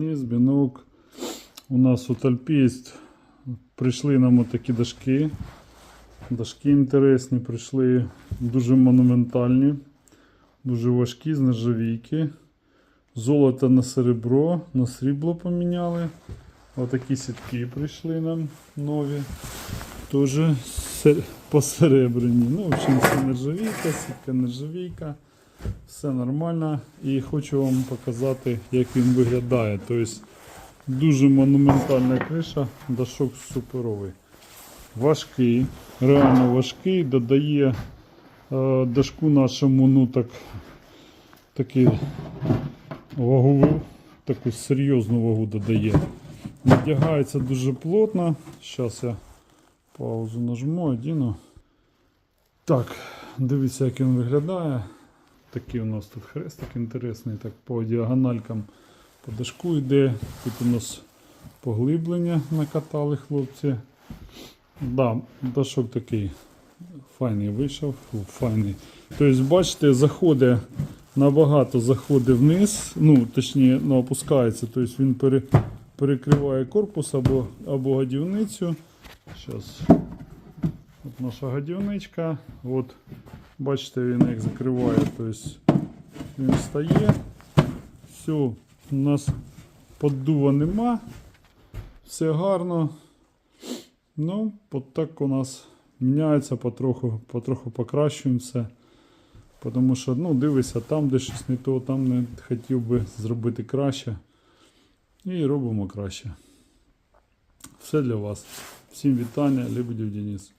Із бінок. У нас от альпіст. Прийшли нам отакі дошки. Дошки інтересні, прийшли дуже монументальні, дуже важкі з нержавійки. Золото на серебро, на срібло поміняли. Отакі сітки прийшли нам нові. Теж сер- посеребряні. Ну, в общем, це нержавійка, сітка нержавійка. Все нормально. І хочу вам показати, як він виглядає. Тобто дуже монументальна криша, дашок суперовий. Важкий, реально важкий, додає е, дашку нашому, ну так, такий вагову, таку серйозну вагу додає. Надягається дуже плотно. Зараз я паузу нажму, одіну. Так, дивіться, як він виглядає. Такий у нас тут хрестик інтересний, так по діагональкам по дашку йде. Тут у нас поглиблення накатали хлопці. Да, дашок такий файний вийшов. Файний. Тобто, бачите, заходить набагато заходить вниз, ну, точніше, ну, опускається. Тобто він пере, перекриває корпус або, або годівницю. Зараз. От наша годівничка. От, бачите, він як закриває. Тобто він стає. Все, у нас поддува нема. Все гарно. Ну, от так у нас міняється, потроху, потроху покращуємося. Тому що, ну, дивися, там де щось не то, там не хотів би зробити краще. І робимо краще. Все для вас. Всім вітання, Лебедів Денис.